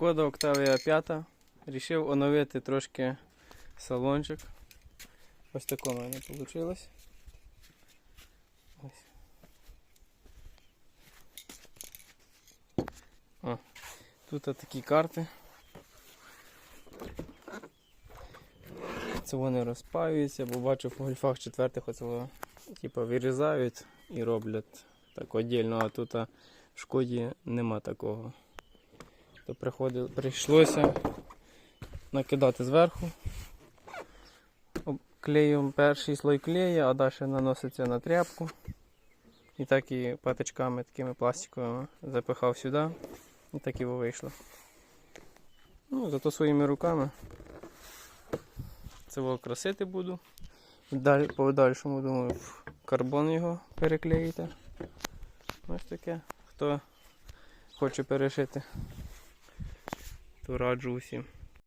Шкода Octavia 5. Рішив оновити трошки салончик. Ось таке в мене вийшло. Тут такі карти. Це вони розпаюються, бо бачу в гольфах четвертих оце типу, вирізають і роблять так віддільно, а тут в шкоді нема такого. То прийшлося накидати зверху об- перший слой клея, а далі наноситься на тряпку. І так і патичками такими пластиковими запихав сюди. І так і вийшло. Ну, зато своїми руками це красити буду. Далі, по дальшому, думаю, в карбон його переклеїти. Ось таке. Хто хоче перешити, то раджу усім.